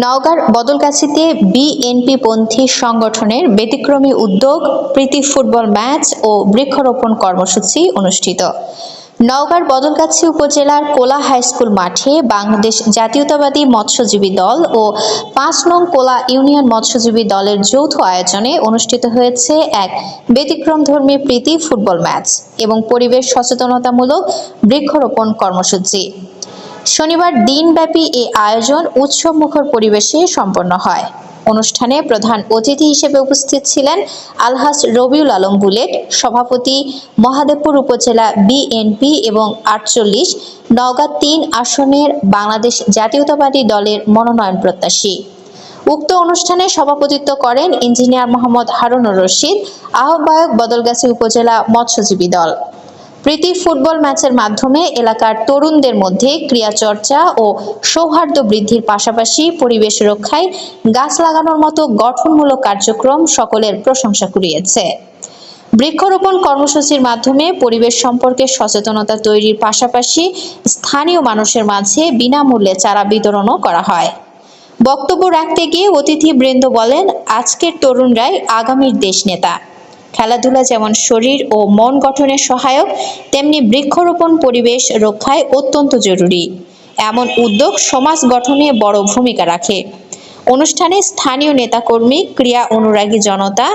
নওগাঁর বদলগাছিতে বিএনপি পন্থী সংগঠনের ব্যতিক্রমী উদ্যোগ, প্রীতি ফুটবল ম্যাচ ও বৃক্ষরোপণ কর্মসূচি অনুষ্ঠিত। নওগাঁর বদলগাছি উপজেলার কোলা হাইস্কুল মাঠে বাংলাদেশ জাতীয়তাবাদী মৎস্যজীবী দল ও পাঁচ নং কোলা ইউনিয়ন মৎস্যজীবী দলের যৌথ আয়োজনে অনুষ্ঠিত হয়েছে এক ব্যতিক্রমধর্মী প্রীতি ফুটবল ম্যাচ এবং পরিবেশ সচেতনতামূলক বৃক্ষরোপণ কর্মসূচি। শনিবার দিনব্যাপী এই আয়োজন উৎসবমুখর পরিবেশে সম্পন্ন হয়। অনুষ্ঠানে প্রধান অতিথি হিসেবে উপস্থিত ছিলেন আলহাজ রবিউল আলম বুলেট, সভাপতি মহাদেবপুর উপজেলা বিএনপি এবং আটচল্লিশ, নওগাঁ তিন আসনের বাংলাদেশ জাতীয়তাবাদী দলের মনোনয়ন প্রত্যাশী। উক্ত অনুষ্ঠানে সভাপতিত্ব করেন ইঞ্জিনিয়ার মোহাম্মদ হারুনুর রশিদ, আহ্বায়ক বদলগাছি উপজেলা মৎস্যজীবী দল। প্রীতি ফুটবল ম্যাচের মাধ্যমে এলাকার তরুণদের মধ্যে ক্রিয়াচর্চা ও সৌহার্দ্য বৃদ্ধির পাশাপাশি পরিবেশ রক্ষায় গাছ লাগানোর মতো গঠনমূলক কার্যক্রম সকলের প্রশংসা কুড়িয়েছে। বৃক্ষরোপণ কর্মসূচির মাধ্যমে পরিবেশ সম্পর্কে সচেতনতা তৈরির পাশাপাশি স্থানীয় মানুষের মাঝে বিনামূল্যে চারা বিতরণও করা হয়। বক্তব্য রাখতে গিয়ে অতিথিবৃন্দ বলেন, আজকের তরুণরাই আগামীর দেশ নেতা খেলাধুলা যেমন শরীর ও মন গঠনের সহায়ক, তেমনি বৃক্ষরোপণ পরিবেশ রক্ষায় অত্যন্ত জরুরি। এমন উদ্যোগ সমাজ গঠনে বড় ভূমিকা রাখে। অনুষ্ঠানে স্থানীয় নেতাকর্মী ক্রিয়া অনুরাগী জনতা,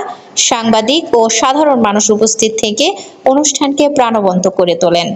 সাংবাদিক ও সাধারণ মানুষ উপস্থিত থেকে অনুষ্ঠানকে প্রাণবন্ত করে তোলেন।